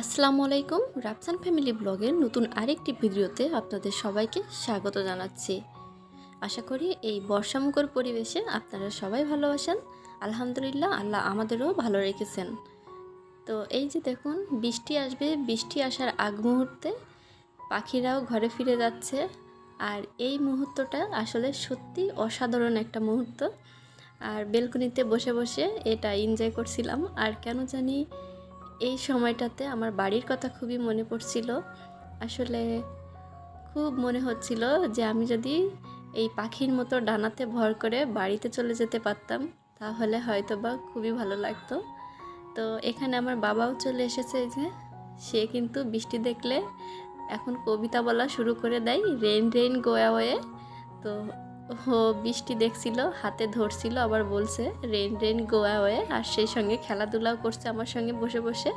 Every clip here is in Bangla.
আসসালামু আলাইকুম, রাফসান ফ্যামিলি ব্লগের নতুন আরেকটি ভিডিওতে আপনাদের সবাইকে স্বাগত জানাচ্ছি। আশা করি এই বর্ষামুখর পরিবেশে আপনারা সবাই ভালো ভালোবাসেন আলহামদুলিল্লাহ, আল্লাহ আমাদেরও ভালো রেখেছেন। তো এই যে দেখুন, বৃষ্টি আসবে, বৃষ্টি আসার আগ মুহূর্তে পাখিরাও ঘরে ফিরে যাচ্ছে। আর এই মুহূর্তটা আসলে সত্যি অসাধারণ একটা মুহূর্ত। আর বেলকনিতে বসে বসে এটা এনজয় করছিলাম। আর কেন জানি এই সময়টাতে আমার বাড়ির কথা খুবই মনে পড়ছিল। আসলে খুব মনে হচ্ছিল যে আমি যদি এই পাখির মতো ডানাতে ভর করে বাড়িতে চলে যেতে পারতাম, তাহলে হয়তো বা খুবই ভালো লাগতো। তো এখানে আমার বাবাও চলে এসেছে যে, সে কিন্তু বৃষ্টি দেখলে এখন কবিতা বলা শুরু করে দেয়, রেন রেন, গোয়া ওয়ে। তো ও বৃষ্টি দেখছিল, হাতে ধরছিল, আবার বলছে, রেন রেন গোয়া ওয়ে আর সেই সঙ্গে খেলাধুলাও করছে আমার সঙ্গে বসে বসে।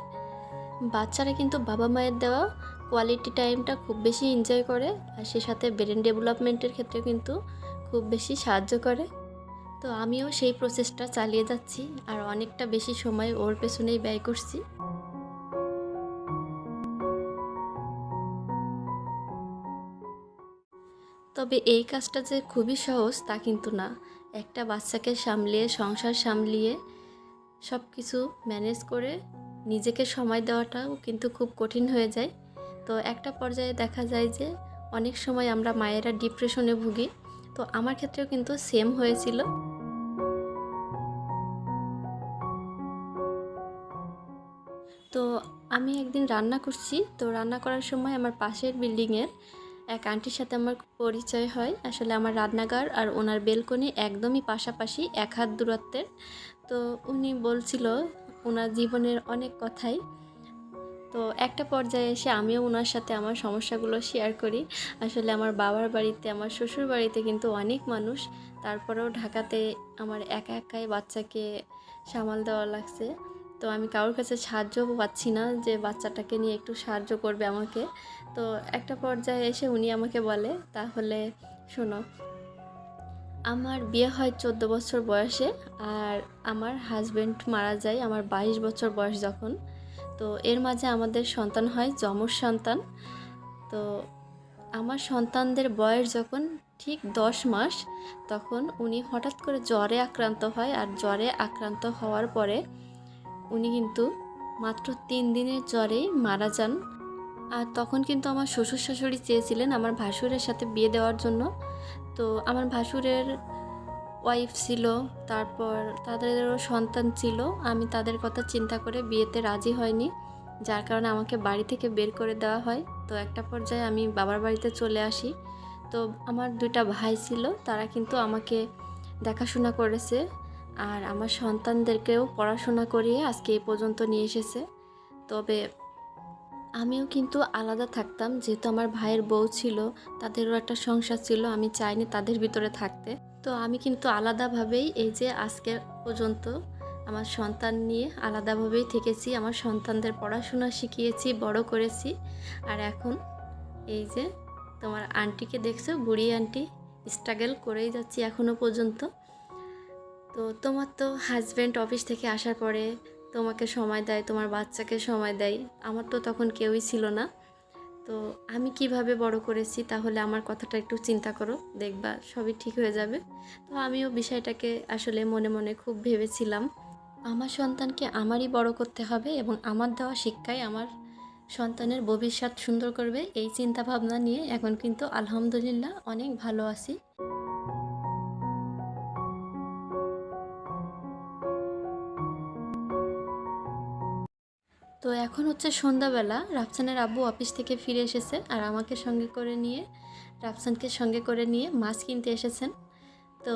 বাচ্চারা কিন্তু বাবা মায়ের দেওয়া কোয়ালিটি টাইমটা খুব বেশি এনজয় করে, আর সে সাথে ব্রেন ডেভেলপমেন্টের ক্ষেত্রে কিন্তু খুব বেশি সাহায্য করে। তো আমিও সেই প্রসেসটা চালিয়ে যাচ্ছি, আর অনেকটা বেশি সময় ওর পেছনেই ব্যয় করছি। তবে এই কাজটা যে খুবই সহজ তা কিন্তু না। একটা বাচ্চাকে সামলিয়ে, সংসার সামলিয়ে সব কিছু ম্যানেজ করে নিজেকে সময় দেওয়াটাও কিন্তু খুব কঠিন হয়ে যায়। তো একটা পর্যায়ে দেখা যায় যে অনেক সময় আমরা মায়েরা ডিপ্রেশনে ভুগি। তো আমার ক্ষেত্রেও কিন্তু সেম হয়েছিল। তো আমি একদিন রান্না করছি। তো রান্না করার সময় আমার পাশের বিল্ডিংয়ের এক আন্টির সাথে আমার পরিচয় হয়। আসলে আমার রান্নাঘর আর ওনার বেলকনি একদমই পাশাপাশি, এক হাত দূরত্বের। তো উনি বলছিল ওনার জীবনের অনেক কথাই। তো একটা পর্যায়ে এসে আমিও ওনার সাথে আমার সমস্যাগুলো শেয়ার করি। আসলে আমার বাবার বাড়িতে, আমার শ্বশুর বাড়িতে কিন্তু অনেক মানুষ। তারপরেও ঢাকাতে আমার একা একাই বাচ্চাকে সামাল দেওয়া লাগছে। তো আমি কারোর কাছে সাহায্য পাচ্ছি না যে বাচ্চাটাকে নিয়ে একটু সাহায্য করবে আমাকে। তো একটা পর্যায়ে এসে উনি আমাকে বলে, তাহলে শোনো, আমার বিয়ে হয় চোদ্দ বছর বয়সে আর আমার হাজব্যান্ড মারা যায় আমার বাইশ বছর বয়স যখন। তো এর মাঝে আমাদের সন্তান হয় যমজ সন্তান। তো আমার সন্তানদের বয়স যখন ঠিক দশ মাস, তখন উনি হঠাৎ করে জ্বরে আক্রান্ত হয় আর জ্বরে আক্রান্ত হওয়ার পরে উনি কিন্তু মাত্র তিন দিনের জ্বরেই মারা যান। আর তখন কিন্তু আমার শ্বশুর শাশুড়ি চেয়েছিলেন আমার ভাসুরের সাথে বিয়ে দেওয়ার জন্য। তো আমার ভাসুরের ওয়াইফ ছিল, তারপর তাদেরও সন্তান ছিল। আমি তাদের কথা চিন্তা করে বিয়েতে রাজি হয়নি, যার কারণে আমাকে বাড়ি থেকে বের করে দেওয়া হয়। তো একটা পর্যায়ে আমি বাবার বাড়িতে চলে আসি। তো আমার দুইটা ভাই ছিল, তারা কিন্তু আমাকে দেখাশোনা করেছে। আর আমার সন্তানদেরকেও পড়াশোনা করিয়ে আজকে এই পর্যন্ত নিয়ে এসেছে। তবে আমিও কিন্তু আলাদা থাকতাম, যেহেতু আমার ভাইয়ের বউ ছিল, তাদেরও একটা সংসার ছিল, আমি চাইনি তাদের ভিতরে থাকতে। তো আমি কিন্তু আলাদাভাবেই এই যে আজকে পর্যন্ত আমার সন্তান নিয়ে আলাদাভাবেই থেকেছি, আমার সন্তানদের পড়াশোনা শিখিয়েছি, বড় করেছি। আর এখন এই যে তোমার আন্টিকে দেখছ, বুড়ি আন্টি স্ট্রাগল করেই যাচ্ছি এখনও পর্যন্ত। তো তোমার তো হাজব্যান্ড অফিস থেকে আসার পরে তোমাকে সময় দেয়, তোমার বাচ্চাকে সময় দেয়, আমার তো তখন কেউই ছিল না। তো আমি কীভাবে বড় করেছি তাহলে আমার কথাটা একটু চিন্তা করো, দেখবা সবই ঠিক হয়ে যাবে। তো আমিও বিষয়টাকে আসলে মনে মনে খুব ভেবেছিলাম। আমার সন্তানকে আমারই বড় করতে হবে এবং আমার দেওয়া শিক্ষাই আমার সন্তানের ভবিষ্যৎ সুন্দর করবে, এই চিন্তা ভাবনা নিয়ে এখন কিন্তু আলহামদুলিল্লাহ অনেক ভালো আছি। তো এখন হচ্ছে সন্ধ্যাবেলা, রাফসানের আব্বু অফিস থেকে ফিরে এসেছে আর আমাকে সঙ্গে করে নিয়ে, রাফসানকে সঙ্গে করে নিয়ে মাছ কিনতে এসেছেন। তো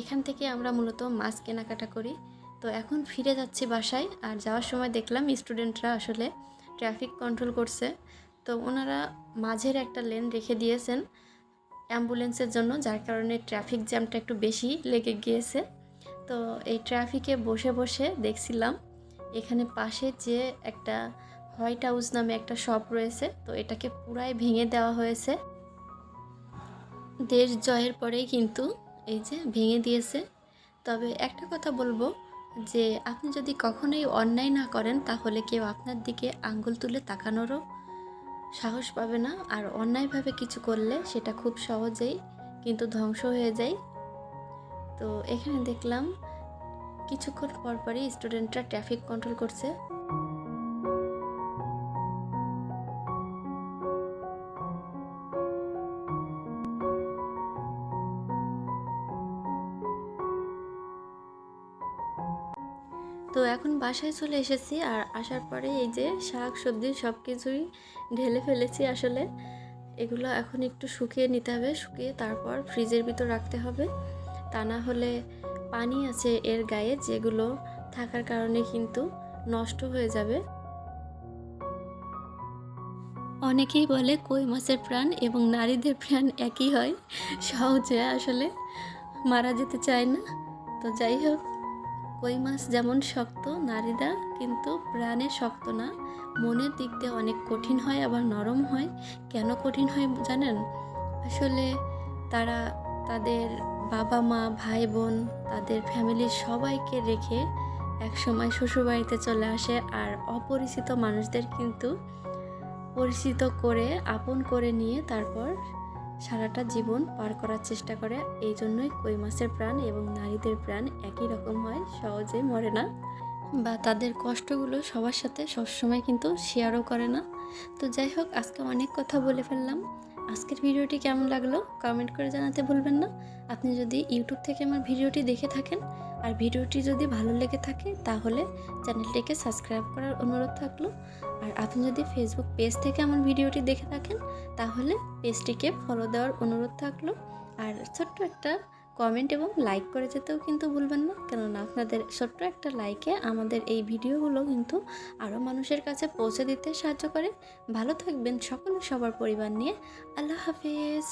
এখান থেকে আমরা মূলত মাছ কেনাকাটা করি। তো এখন ফিরে যাচ্ছি বাসায় আর যাওয়ার সময় দেখলাম স্টুডেন্টরা আসলে ট্রাফিক কন্ট্রোল করছে। তো ওনারা মাঝের একটা লেন রেখে দিয়েছেন অ্যাম্বুলেন্সের জন্য, যার কারণে ট্রাফিক জ্যামটা একটু বেশি লেগে গিয়েছে। তো এই ট্রাফিকে বসে বসে দেখছিলাম এখানে পাশে যে একটা হোয়াইট হাউস নামে একটা শপ রয়েছে, তো এটাকে পুরাই ভেঙে দেওয়া হয়েছে। দেশ জয়ের পরেই কিন্তু এই যে ভেঙে দিয়েছে। তবে একটা কথা বলব যে, আপনি যদি কখনোই অন্যায় না করেন, তাহলে কেউ আপনার দিকে আঙ্গুল তুলে তাকানোরও সাহস পাবে না। আর অন্যায়ভাবে কিছু করলে সেটা খুব সহজেই কিন্তু ধ্বংস হয়ে যায়। তো এখানে দেখলাম কিছুক্ষণ পরপরই স্টুডেন্টরা ট্রাফিক কন্ট্রোল করছে। তো এখন বাসায় চলে এসেছি আর আসার পরে এই যে শাক, সবজি সব কিছুই ঢেলে ফেলেছি আসলে। এগুলো এখন একটু শুকিয়ে নিতে হবে, শুকিয়ে তারপর ফ্রিজের ভিতর রাখতে হবে। তা না হলে পানি আছে এর গায়ে যেগুলো থাকার কারণে কিন্তু নষ্ট হয়ে যাবে। অনেকেই বলে কই মাছের প্রাণ এবং নারীদের প্রাণ একই হয়, সহজে আসলে, মারা যেতে চায় না। তো যাই হোক, কই মাছ যেমন শক্ত, নারীরা কিন্তু প্রাণে শক্ত না, মনের দিক দিয়ে অনেক কঠিন হয়, আবার নরম হয়। কেন কঠিন হয় জানেন? আসলে তারা তাদের বাবা মা, ভাই বোন, তাদের ফ্যামিলির সবাইকে রেখে একসময় শ্বশুরবাড়িতে চলে আসে আর অপরিচিত মানুষদের কিন্তু পরিচিত করে, আপন করে নিয়ে তারপর সারাটা জীবন পার করার চেষ্টা করে। এই জন্যই কই মাছের প্রাণ এবং নারীদের প্রাণ একই রকম হয় সহজে মরে না। বা তাদের কষ্টগুলো সবার সাথে সবসময় কিন্তু শেয়ারও করে না। তো যাই হোক, আজকে অনেক কথা বলে ফেললাম। আজকের ভিডিওটি কেমন লাগল কমেন্ট করে জানাতে ভুলবেন না। আপনি যদি ইউটিউব থেকে আমার ভিডিওটি দেখে থাকেন আর ভিডিওটি যদি ভালো লেগে থাকে তাহলে চ্যানেলটিকে সাবস্ক্রাইব করার অনুরোধ থাকল। আর আপনি যদি ফেসবুক পেজ থেকে আমার ভিডিওটি দেখে থাকেন তাহলে পেজটিকে ফলো দেওয়ার অনুরোধ থাকল। আর ছোট্ট একটা কমেন্ট এবং লাইক করে যেতেও কিন্তু ভুলবেন না। কেননা আপনাদের ছোট্ট একটা লাইকে আমাদের এই ভিডিওগুলো কিন্তু আরও মানুষের কাছে পৌঁছে দিতে সাহায্য করে। ভালো থাকবেন সকলে সবার পরিবার নিয়ে। আল্লাহ হাফিজ।